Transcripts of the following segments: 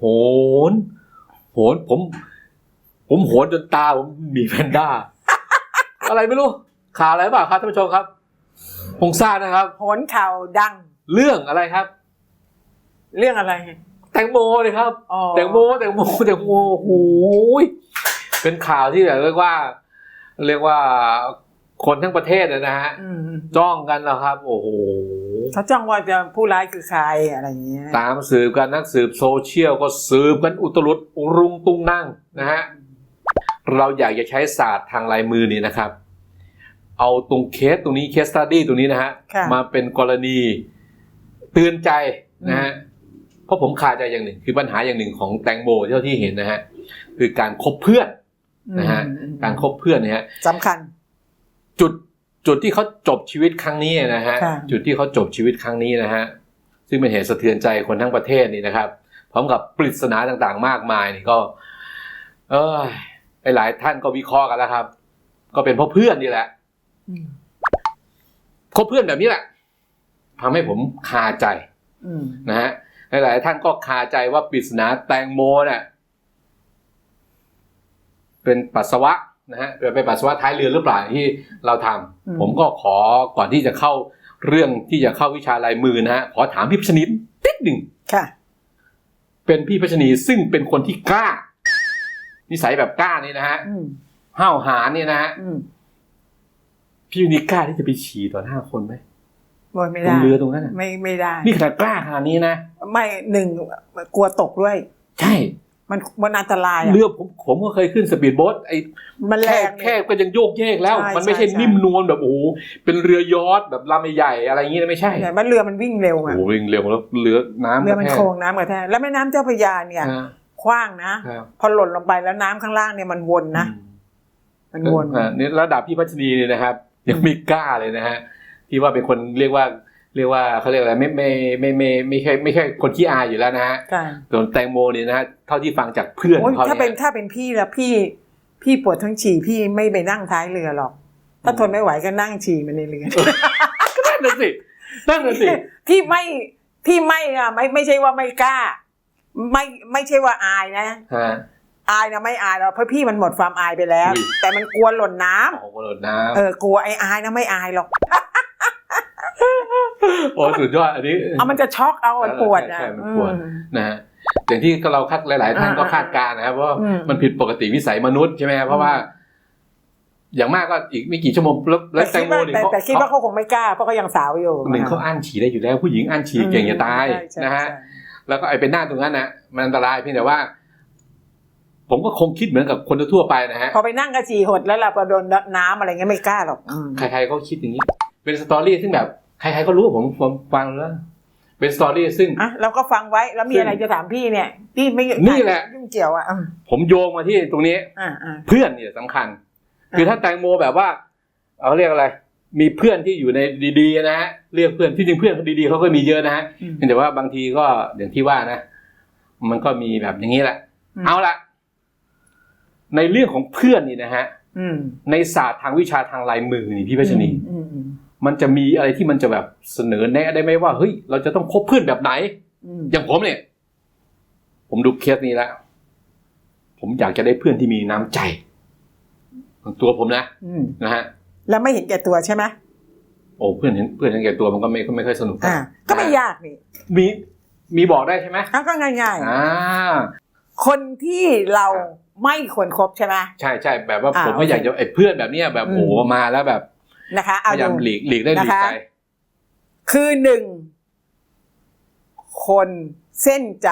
โอ้โหโหนโหน โหน ผม ผมโหนจนตาผมหมีแพนด้า อะไรไม่รู้ ข่าวอะไรบ้างครับท่านผู้ชมครับคงทราบนะครับ โหนข่าวดัง เรื่องอะไรครับ เรื่องอะไร แตงโมเลยครับ อ๋อ แตงโม แตงโม แตงโมโอ้โหยเป็นข่าวที่แบบเรียกว่า เรียกว่าคนทั้งประเทศนะฮะ อืม จ้องกันแล้วครับ โอ้โห เขาจ้องว่าจะผู้ร้ายคือใครอะไรอย่างเงี้ยตามสืบกันนักสืบโซเชียลก็สืบกันอุตรุดรุงตุงนั่งนะฮะเราอยากจะใช้ศาสตร์ทางลายมือนี่นะครับ เอาตรงเคสตรงนี้เคสตัดดี้ตรงนี้นะฮะค่ะมาเป็นกรณีเตือนใจนะฮะเพราะผมคาใจอย่างหนึ่ง คือปัญหาอย่างหนึ่งของแตงโมเท่าที่เห็นนะฮะคือการคบเพื่อนนะฮะอืมการคบเพื่อนเนี่ยฮะสำคัญ จุด จุดที่เขาจบชีวิตครั้งนี้นะฮะค่ะจุดที่เขาจบชีวิตครั้งนี้นะฮะซึ่งเป็นเหตุสะเทือนใจคนทั้งประเทศนี่นะครับ พร้อมกับปริศนาต่างๆ มากมายนี่ก็ เออหลายๆท่านก็วิเคราะห์กันแล้วครับ ก็เป็นเพราะเพื่อนนี่แหละอืมคบเพื่อนแบบนี้แหละทำให้ผมคาใจอืมนะฮะหลายๆท่านก็คาใจว่าปริศนาแตงโมเนี่ยเป็นปัสสาวะ นะฮะเป็นปัสสาวะท้ายเรือหรือเปล่าที่เราทำอืมผมก็ขอก่อนที่จะเข้าเรื่องที่จะเข้าวิชาลายมือนะฮะขอถามพี่พัชนีนิดหนึ่งค่ะ เป็นพี่พัชนีซึ่งเป็นคนที่กล้า นิสัยแบบกล้านี่นะฮะอืมห้าวหาญเนี่ยนะฮะอืมพี่พัชนีกล้าที่จะไปฉี่ต่อหน้าคนไหมโอยไม่บได้นเรือตรงนั้นน่ะไม่ไม่ได้ นี่ขนาดกล้าขนาดนี้นะไม่หนึ่งกลัวตกด้วย ใช่ มันมันอันตรายอะเรือผมผมก็เคยขึ้นสปีดโบ๊ทไอ้มันแรแค่ง แค่ก็ยังโยกเยกแล้ว ใช่มันไม่ใช่ใช่ นิ่มนวลแบบโอ้โหเป็นเรือยอชต์แบบลำใหญ่ๆอะไรอย่างงี้นะไม่ใช่เนี่ยมันเรือมันวิ่งเร็วโอ้อะโหวิ่งเร็วแล้วเรือน้ำเรือมันกระแทกโค้งน้ำกระแทกแล้วแม่น้ำเจ้าพระยาเนี่ยอ่ากว้างนะ ครับพอหล่นลงไปแล้วน้ำข้างล่างเนี่ยมันวนนะ มันวน อ่านี่ระดับพี่พัชนีเนี่ยนะครับ ยังไม่กล้าเลยนะฮะที่ว่าเป็นคนเรียกว่า เรียกว่าเขาเรียกอะไรไม่ไม่ไม่ไม่ไม่ใช่ไม่ใช่คนขี้อายอยู่แล้วนะฮะค่ะส่วนแตงโมเนี่ยนะฮะเท่าที่ฟังจากเพื่อนโอ้ยเขาถ้าเป็นเนี่ยถ้าเป็นพี่แล้วพี่ พี่ปวดท้องฉี่พี่ไม่ไปนั่งท้ายเรือหรอก ถ้าทนไม่ไหวก็นั่งฉี่มันในเรือนั่นน่ะสินั่นน่ะสิที่ไม่ที่ไม่อะไม่ไม่ใช่ว่าไม่กล้า ไม่ไม่ใช่ว่าอายนะฮะอายนะไม่อายหรอกเพราะพี่มันหมดความอายไปแล้วอุ้ยแต่มันกลัวหล่นน้ำโอ้โหกระโดดน้เออกลัวไอ้อายนะไม่อายหรอกำ โอ้สุดยอดอันนี้เอามันจะช็อกเอามันปวดนะใช่ใช่มันปวดอืมนะฮะอย่างที่เราคาดหลาย ๆ ท่านอ่าก็คาดการณ์นะครับว่าอืมมันผิดปกติวิสัยมนุษย์ใช่ไหมครับเพราะว่า อย่างมากก็อีกไม่กี่ชั่วโมงแล้วแล้วแตแต่งคิดโมว่าเนี่ยแต่เขาแต่คิดว่าเขาคงไม่กล้าเพราะเขายังสาวอยู่หนึ่งเขาอั้นฉี่ได้อยู่แล้ว ผู้หญิงอั้นฉี่เก่งจะตายใช่ใช่นะฮะใช่แล้วก็ไอ้เป็นหน้าตรงนั้นนะมันอันตรายเพียงแต่ว่า ผมก็คงคิดเหมือนกับคนทั่วๆไปนะฮะพอไปนั่งกระฉี่หดแล้วเราพอโดนน้ำอะไรเงี้ยไม่กล้าหรอกอืมใครๆก็คิดอย่างนี้ เป็นสตอรี่ซึ่งแบบ ใครๆก็รู้ผมผมฟังแล้วเป็นสตอรี่ซึ่งอะเราก็ฟังไว้แล้วมีอะไรจะถามพี่เนี่ยพี่ไม่นี่แหละยุ่งเกี่ยวอะอืมผมโยงมาที่ตรงนี้อ่าอ่าเพื่อนเนี่ยสำคัญ คือถ้าแตงโมแบบว่าเอาเรียกอะไร มีเพื่อนที่อยู่ในดีๆนะฮะเรียกเพื่อนที่จริงเพื่อนเขาดีๆเขาก็มีเยอะนะฮะอืมเพียงแต่ว่าบางทีก็อย่างที่ว่านะ มันก็มีแบบอย่างนี้แหละอืมเอาละในเรื่องของเพื่อนนี่นะฮะอืมในศาสตร์ทางวิชาทางลายมือนี่พี่พัชนีอื มอืมมันจะมีอะไรที่มันจะแบบเสนอแนะได้ไหมว่าเฮ้ยเราจะต้องคบเพื่อนแบบไหนอืมอย่างผมเนี่ย ผมดูเคสนี้แล้วผมอยากจะได้เพื่อนที่มีน้ำใจตัวผมนะอืมนะฮะแล้วไม่เห็นแก่ตัวใช่ไหมโอ้เพื่อนเห็นเพื่อนเห็นแก่ตัวมันก็ไม่ก็ไม่ค่อยสนุกอ่าก็ไม่ยากนี่มีมีบอกได้ใช่ไหมอะก็ง่ายอ่าๆคนที่เราไม่ควรครบใช่ไหมใช่ใช่แบบว่าอ่าผมก็อยากจะไอ้เพื่อนแบบเนี้ยแบบอืมโอ้มาแล้วแบบ นะคะพเอายายามดูหลีกหลีกได้หลีกนะคะไปคือหนึ่งคนเส้นใจ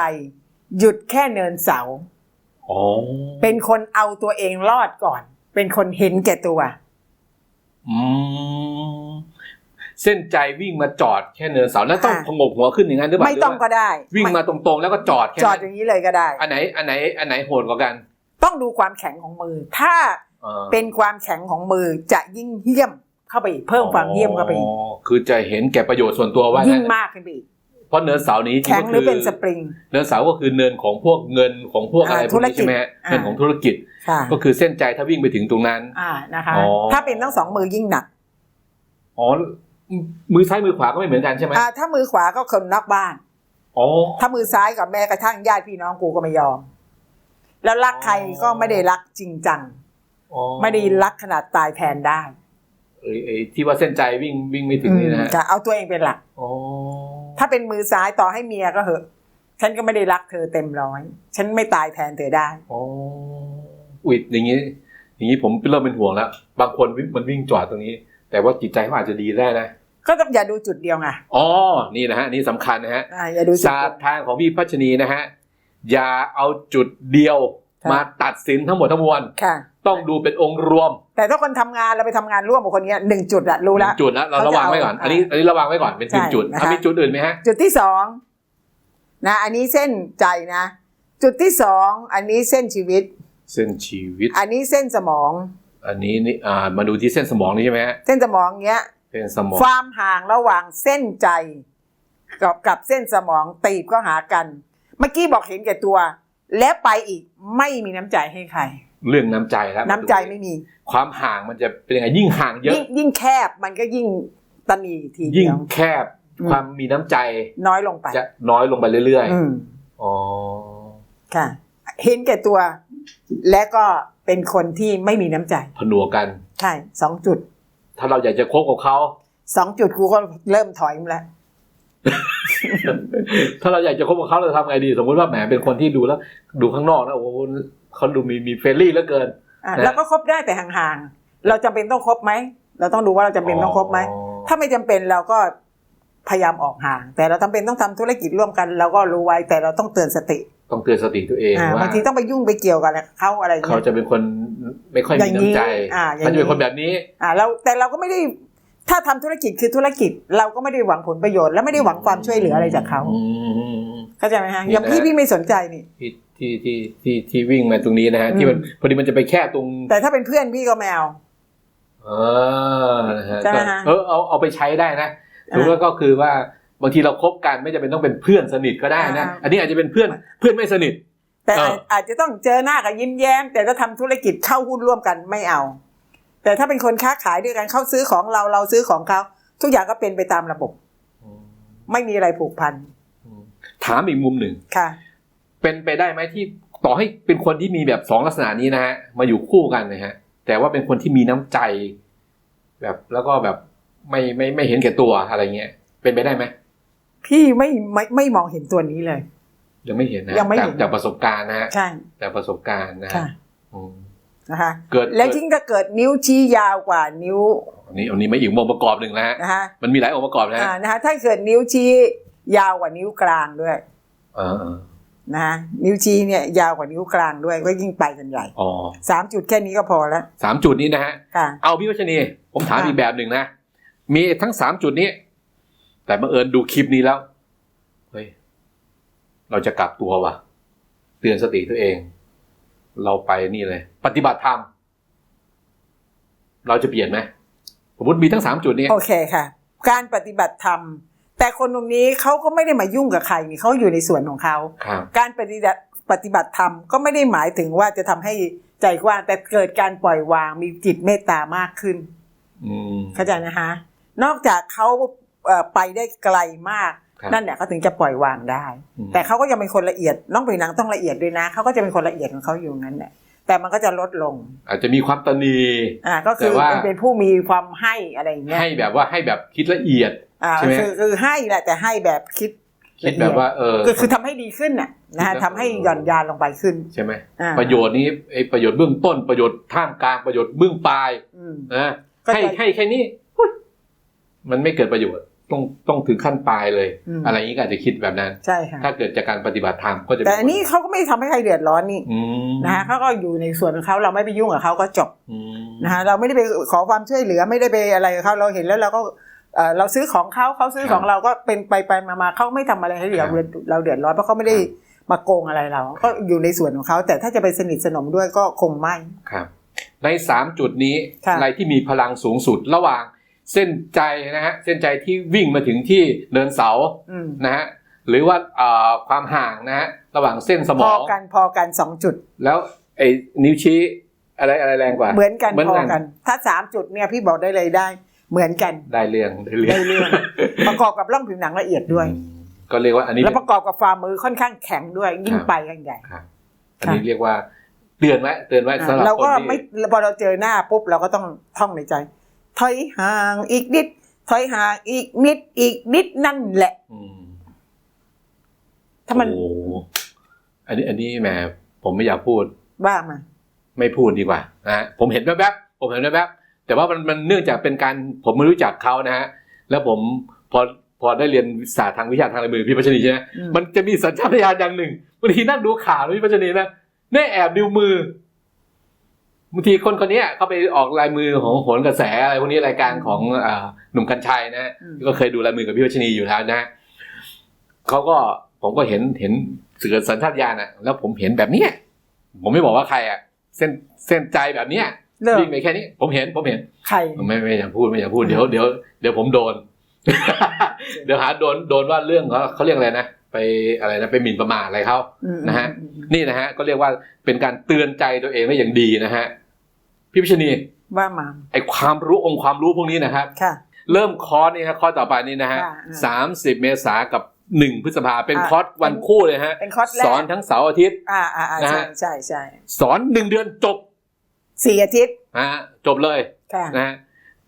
หยุดแค่เนินเสาอ๋อเป็นคนเอาตัวเองรอดก่อน เป็นคนเห็นแก่ตัวอืมเส้นใจวิ่งมาจอดแค่เนินเสาแล้วต้องอ่าพงกหัวขึ้นอย่างนั้นหรือเปล่าไม่ต้องหรืก็ได้ว่าวิ่งมาตรงๆ แล้วก็จอดแค่จอดนั้นอย่างนี้เลยก็ได้ อันไหน อันไหน อันไหนโหดกว่ากัน ต้องดูความแข็งของมือ ถ้าอ่าเป็นความแข็งของมือจะยิ่งเหี้ยม เข้าไปอีกเพิ่มความเหี้ยมเข้าไปอีกอ๋อคือจะเห็นแก่ประโยชน์ส่วนตัวว่ายิ่งงั้นมากขึ้นไปอีกเพราะเนินเสานี้จริแข็งก็หรือคืเป็นสปริงเนินเสาก็คือเนินของพวกเงินของพวกอะไรอ่าพวกนี้ธุรกิจใช่ไหมฮะอ่าเงินของธุรกิจค่ะก็คือเส้นใจถ้าวิ่งไปถึงตรงนั้นอ่านะคะอ๋อถ้าเป็นทั้งสองมือยิ่งหนักอ๋อมือซ้ายมือขวาก็ไม่เหมือนกันใช่ไหมอ่าถ้ามือขวาก็คนนอกบ้านอ๋อถ้ามือซ้ายกับแม้กระทั่งญาติพี่น้องกูก็ไม่ยอม แล้วรักใครก็ไม่ได้รักจริงจังอ๋อไม่ได้รักขนาดตายแทนได้เอ้ยเอ้ย ที่ว่าเส้นใจวิ่งวิ่งไม่ถึงนี่นะฮะจะเอาตัวเองเป็นหลักอ๋อถ้าเป็นมือซ้ายต่อให้เมียก็เหอะ ฉันก็ไม่ได้รักเธอเต็มร้อย ฉันไม่ตายแทนเธอได้อ๋ออุ้ยอย่างนี้ อย่างนี้ผมเริ่มเป็นห่วงแล้ว บางคนวิ่งมันวิ่งจอดตรงนี้ แต่ว่าจิตใจเขาอาจจะดีได้นะก็ต้องอย่าดูจุดเดียวไงอ๋อ นี่นะฮะ นี่สำคัญนะฮะอ่าอย่าดูจุดศาสตร์ทางของพี่พัชนีนะฮะ อย่าเอาจุดเดียวค่ะมาตัดสินทั้งหมดทั้งมวลค่ะ ต้องดูเป็นองค์รวมแต่ถ้าคนทำงานเราไปทำงานร่วมกับคนเนี้ยหนึ่งจุดอะรู้ละ จุดแล้วเราเขาจะระวังไว้ก่อนเอาอันนี้อันนี้ระวังไว้ก่อนเป็นใช่จุดจุดนะคะ ถ้ามีจุดอื่นไหมฮะ จุดที่สองนะอันนี้เส้นใจนะ จุดที่สองอันนี้เส้นชีวิต เส้นชีวิต อันนี้เส้นสมอง อันนี้นี่อ่ามาดูที่เส้นสมองนี่ใช่ไหมฮะเส้นสมองเนี้ย เส้นสมองความห่างระหว่างเส้นใจ กับกับเส้นสมองตีบก็หากัน เมื่อกี้บอกเห็นแก่ตัว และไปอีกไม่มีน้ำใจให้ใคร เรื่องน้ำใจแล้วน้ำใจไม่มี ความห่างมันจะเป็นยังไงยิ่งห่างเยอะ ยิ่งยิ่งแคบมันก็ยิ่งตะหนีทียิ่งเดียวแคบอืมความมีน้ำใจ น้อยลงไป จะน้อยลงไปเรื่อยอืมๆอ๋อค่ะ เห็นแก่ตัว และก็เป็นคนที่ไม่มีน้ำใจผนวกกัน ใช่สองจุด ถ้าเราอยากจะคบกับเขาสองจุดกูก็เริ่มถอยมาแล้วถ้าเราอยากจะคบกับเขาเราจะทำไงดี สมมติว่าแหมเป็นคนที่ดูแล้ว ดูข้างนอกนะโอ้โห เขาดูมีมีเฟรนลี่เหลือเกิน อะนะ แล้วก็คบได้แต่ห่างๆ เราจำเป็นต้องคบไหม เราต้องดูว่าเราจำเป็นต้องคบไหม ถ้าไม่จำเป็นเราก็พยายามออกห่าง แต่เราจำเป็นต้องทำธุรกิจร่วมกัน เราก็รู้ไว้แต่เราต้องเตือนสติต้องเตือนสติตัวเองอ่าว่าบางทีต้องไปยุ่งไปเกี่ยวกับเขาอะไรอย่างเขาเงี้ย จะเป็นคนไม่ค่อยอมีย่างนี้น้ำใจอ่าอย่างนี้ เขาจะเป็นคนแบบนี้ อ่าเราแต่เราก็ไม่ได้ถ้าทำธุรกิจคือธุรกิจ เราก็ไม่ได้หวังผลประโยชน์และไม่ได้หวังความช่วยเหลืออะไรจากเขา อืม เข้าใจไหมฮะนี่อย่างพี่นะพี่ไม่สนใจนี่ที่ที่ที่ที่ที่วิ่งมาตรงนี้นะฮะอืมที่มันพอดีมันจะไปแค่ตรง แต่ถ้าเป็นเพื่อนพี่ก็ไม่เอาเออนะฮะใช่ไหมก็ฮะเออเอาเอาไปใช้ได้นะอ่าถือว่าก็คือว่าบางทีเราคบกันไม่จำเป็นต้องเป็นเพื่อนสนิทก็ได้นะอ่าอันนี้อาจจะเป็นเพื่อนเพื่อนไม่สนิท แต่เอออาจอาจจะต้องเจอหน้ากับยิ้มแย้ม แต่ถ้าทำธุรกิจเข้าหุ้นร่วมกันไม่เอา แต่ถ้าเป็นคนค้าขายด้วยกันเขาซื้อของเราเราซื้อของเขาทุกอย่างก็เป็นไปตามระบบ ไม่มีอะไรผูกพัน ถามอีกมุมหนึ่งค่ะ เป็นไปได้ไหมที่ต่อให้เป็นคนที่มีแบบสองลักษณะนี้นะฮะมาอยู่คู่กันนะฮะ แต่ว่าเป็นคนที่มีน้ำใจ แบบแล้วก็แบบไม่ไม่ไม่เห็นแก่ตัวอะไรเงี้ยเป็นไปได้ไหมพี่ไม่ไม่ไม่มองเห็นตัวนี้เลย ยังไม่เห็นนะยังไม่จากเห็นจากประสบการณ์นะฮะใช่จากประสบการณ์นะฮะค่ะอืมนะคะเกิดแล้วยิ่งถ้าเกิดนิ้วชี้ยาวกว่านิ้วอันนี้อันนี้ไม่อีกองค์ประกอบหนึ่งนะฮะนะคะมันมีหลายองค์ประกอบนะฮะอ่านะคะถ้าเกิดนิ้วชี้ ยาวกว่านิ้วกลางด้วยเออเออนะคะนิ้วชี้เนี่ยยาวกว่านิ้วกลางด้วยก็ยิ่งไปกันใหญ่อ๋อสามจุดแค่นี้ก็พอแล้วสามจุดนี้นะฮะค่ะเอาพี่วัชนีผมถามค่ะอีกแบบหนึ่งนะ มีทั้งสามจุดนี้ แต่บังเอิญดูคลิปนี้แล้ว เฮ้ย เราจะกลับตัวว่ะเตือนสติตัวเอง เราไปนี่เลย ปฏิบัติธรรม เราจะเปลี่ยนไหมสมมติมีทั้งสามจุดนี้โอเคค่ะ การปฏิบัติธรรม แต่คนตรงนี้เขาก็ไม่ได้มายุ่งกับใครนี่เขาอยู่ในส่วนของเขาครับการปฏิบัติปฏิบัติธรรมก็ไม่ได้หมายถึงว่าจะทำให้ใจกว้างแต่เกิดการปล่อยวางมีจิตเมตตามากขึ้นอืมเข้าใจนะคะ นอกจากเขาเอ่อไปได้ไกลมากครับนั่นแหละเขาถึงจะปล่อยวางได้อืมแต่เขาก็ยังเป็นคนละเอียดน้องปีนังต้องละเอียดด้วยนะเขาก็จะเป็นคนละเอียดของเขาอยู่นั้นแหละ แต่มันก็จะลดลง อาจจะมีความตนีอ่าก็คือแต่ว่าเป็นเป็นผู้มีความให้อะไรอย่างเงี้ยให้แบบว่าให้แบบคิดละเอียดอ่าใช่ไหมคือคือให้แหละแต่ให้แบบคิดคิดแบบว่าเออคือคือทำให้ดีขึ้นน่ะนะฮะคิดแล้วทำให้หย่อนยานลงไปขึ้นใช่ไหมอ่าประโยชน์นี้ไอ้ประโยชน์เบื้องต้นประโยชน์ท่ามกลางประโยชน์เบื้องปลายอืมนะก็ให้จะให้แค่นี้อุ๊ยมันไม่เกิดประโยชน์ ต้องต้องถึงขั้นปลายเลย อืม อะไรอย่างนี้ก็อาจจะคิดแบบนั้น ใช่ค่ะ ถ้าเกิดจากการปฏิบัติธรรมก็จะแต่อันนี้เขาก็ไม่ทำให้ใครเดือดร้อนนี่อืมนะฮะเขาก็อยู่ในส่วนของเขาเราไม่ไปยุ่งกับเขาก็จบอืมนะฮะเราไม่ได้ไปขอความช่วยเหลือไม่ได้ไปอะไรกับเขาเราเห็นแล้วเราก็เอ่อเราซื้อของเขาเขาซื้อของเราก็เป็นไปไปมามาเขาไม่ทำอะไรให้เราเราเดือดร้อนเพราะเขาไม่ได้มาโกงอะไรเรา ก็อยู่ในส่วนของเขาแต่ถ้าจะไปสนิทสนมด้วยก็คงไม่ ครับ ในสามจุดนี้ค่ะ อะไรที่มีพลังสูงสุดระหว่าง เส้นใจนะฮะเส้นใจที่วิ่งมาถึงที่เนินเสาอืมนะฮะหรือว่าเอ่อความห่างนะฮะระหว่างเส้นสมพอองกันพอกันสองจุด แล้วไอ้นิ้วชี้อะไรอะไรแรงกว่า เหมือนกันเหมือนพอกันกัน ถ้าสามจุดเนี่ยพี่บอกได้เลยได้ เหมือนกันได้เรื่องได้เรื่องได้เรื่องประกอบกับร่องผิวหนังละเอียดด้วยอืมก็เรียกว่าอันนี้แล้วประกอบกับฝ่ามือค่อนข้างแข็งด้วยยิ่งไปกันใหญ่ครับอันนี้เรียกว่าเตือนไว้เตือนไว้สำหรับเราคนก็ที่ไม่พอเราเจอหน้าปุ๊บเราก็ต้องท่องในใจถ อยห่างอีกนิดถอยห่างอีกนิดอีกนิดนั่นแหละ อืมถ้ามันโอ้โหอันนี้อันนี้แหมผมไม่อยากพูด ว่ามา ไม่พูดดีกว่านะฮะผมเห็นแวบๆผมเห็นแวบๆแต่ว่ามันมันเนื่องจากเป็นการผมไม่รู้จักเขานะฮะแล้วผมพอพอได้เรียนศาสตร์ทางวิชาทางลายมือพี่พัชรีใช่ไหมอืม มันจะมีสัญชาตญาณอย่างหนึ่งบางทีนั่งดูข่าวนะพี่พัชรีนะแน่แอบดูมือ บางทีคนคนเนี้ยเขาไปออกลายมือของโหนกระแสอะไรพวกนี้รายการของอ่าหนุ่มกัญชัยนะฮะอืมก็เคยดูลายมือกับพี่พัชรีอยู่แล้วนะฮะเขาก็ผมก็เห็นเห็นสื่อสัญชาตญาณอะ แล้วผมเห็นแบบเนี้ยผมไม่บอกว่าใครอะ เส้นเส้นใจแบบเนี้ยเลิกวิ่งไปแค่นี้ ผมเห็นผมเห็นใครไม่ไม่อยากพูดไม่อยากพูดเดี๋ยวเดี๋ยวเดี๋ยวผมโดน เดี๋ยวหาโดนโดนว่าเรื่องเขาเขาเรียกอะไรนะไปอะไรนะไปหมิ่นประมาทอะไรเขาอืมนะฮะอืมอืมนี่นะฮะก็เรียกว่าเป็นการเตือนใจตัวเองไว้อย่างดีนะฮะ พี่พิชนีว่ามาไอความรู้องค์ความรู้พวกนี้นะครับค่ะเริ่มคอร์สนี่ฮะคอร์สต่อไปนี่นะฮะค่ะสามสิบเมษากับหนึ่งพฤษภาเป็นอ่าคอร์สวันคู่เลยฮะเป็นคอร์สแรกสอนทั้งเสาร์อาทิตย์ อ่าอ่าอ่านะใช่ฮะใช่ใช่สอนหนึ่งเดือนจบสี่อาทิตย์นะฮะจบเลยค่ะนะฮะ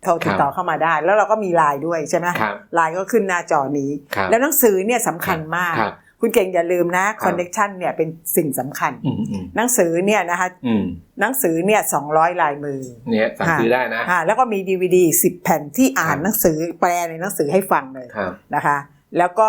โทรติดต่อเข้ามาได้ แล้วเราก็มีไลน์ด้วยใช่ไหมครับไลน์ก็ขึ้นหน้าจอนี้ครับแล้วหนังสือเนี่ยสำคัญมาก ครับคุณเก่งอย่าลืมนะครับคอนเน c t ชันเนี่ยเป็นสิ่งสำคัญอืมอืมหนังสือเนี่ยนะคะอืมหนังสือเนี่ยสองร้อยลายมือเนี่ยสั่งซื้อได้นะอ่าแล้วก็มีดีวดีสิบแผ่นที่อ่านครับหนังสือแปลในหนังสือให้ฟังเลยครับนะคะแล้วก็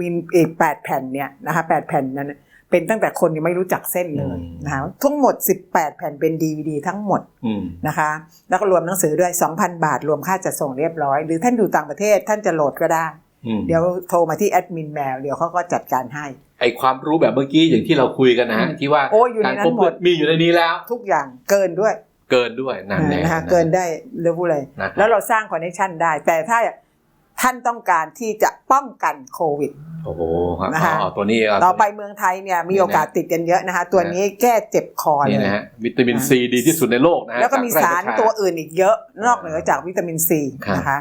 มีอีกแปดแผ่นเนี่ยนะคะแปดแผ่นนั้นเป็นตั้งแต่คนยังไม่รู้จักเส้นเลยอืมนะคะทั้งหมด 18 แผ่นเป็น DVD ทั้งหมดอืมนะคะ แล้วก็รวมหนังสือด้วย 2,000 บาท รวมค่าจัดส่งเรียบร้อย หรือท่านอยู่ต่างประเทศท่านจะโหลดก็ได้อืม เดี๋ยวโทรมาที่แอดมินแมวเดี๋ยวเขาก็จัดการให้ ไอความรู้แบบเมื่อกี้อย่างที่เราคุยกันนะฮะอืมที่ว่าโอ้ยอยู่ในการนั้นพบหมดมีอยู่ในนี้แล้ว ทุกอย่างเกินด้วย เกินด้วยนั่นแหละนะคะเกินได้เรียกว่าอะไรนะครับแล้วเราสร้างคอนเนคชันได้ แต่ถ้าท่านต้องการที่จะป้องกันโควิดโอ้โหครับนะคะอ๋อตัวนี้เาต่อไปเมืองไทยเนี่ยมีโอกาสติดกันเยอะนะคะ ตัวนี้แก้เจ็บคอนี่เลยนะฮะวิตามินซีดีที่สุดในโลกนะฮะแล้วก็มีจไสารประชตัวอื่นอีกเยอะนอกเหนือจากวิตามินซีครับนะคะ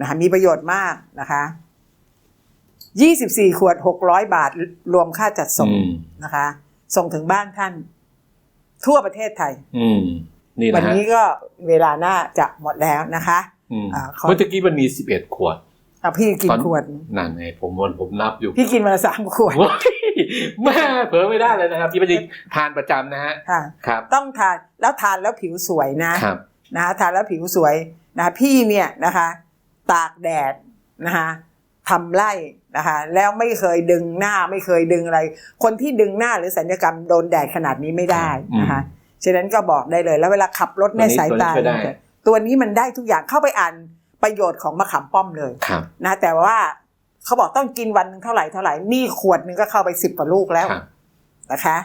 นะคะมีประโยชน์มากนะคะ 24 ขวด 600 บาทรวมค่าจัดส่งอืมนะคะ ส่งถึงบ้านท่าน ทั่วประเทศไทยอืมนี่วันะนฮะนี้ก็เวลาหน้าจะหมดแล้วนะคะอืมอ่าขอเมื่อกี้มันมีสิบเอ็ดขวดเอาพี่กินตอนขวดนั่นไงผมวันผมนับอยู่ พี่กินวันละสามขวดว้ายแม่เผลอไม่ได้เลยนะครับ ที่มันจะทานประจำนะฮะค่ะครับ ต้องทานแล้วทานแล้วผิวสวยนะครับนะคะทานแล้วผิวสวยนะคะพี่เนี่ยนะคะ ตากแดดนะคะ ทำไร่นะคะแล้วไม่เคยดึงหน้าไม่เคยดึงอะไร คนที่ดึงหน้าหรือสัญญกรรมโดนแดดขนาดนี้ไม่ได้นะคะฉะนั้นก็บอกได้เลย แล้วเวลาขับรถในสายตาตัวนี้ช่วยได้ตัวนี้มันได้ทุกอย่างเข้าไปอ่านประโยชน์ของมะขามป้อมเลยครับนะแต่ว่าเขาบอกต้องกินวันหนึงเท่าไหร่เท่าไหร่นี่ขวดหนึงก็เข้าไปสิบกว่าลูกแล้วครับนะคะ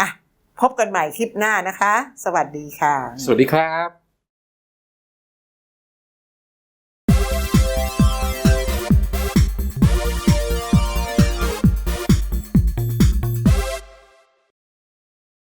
อะพบกันใหม่คลิปหน้านะคะ สวัสดีค่ะ สวัสดีครับ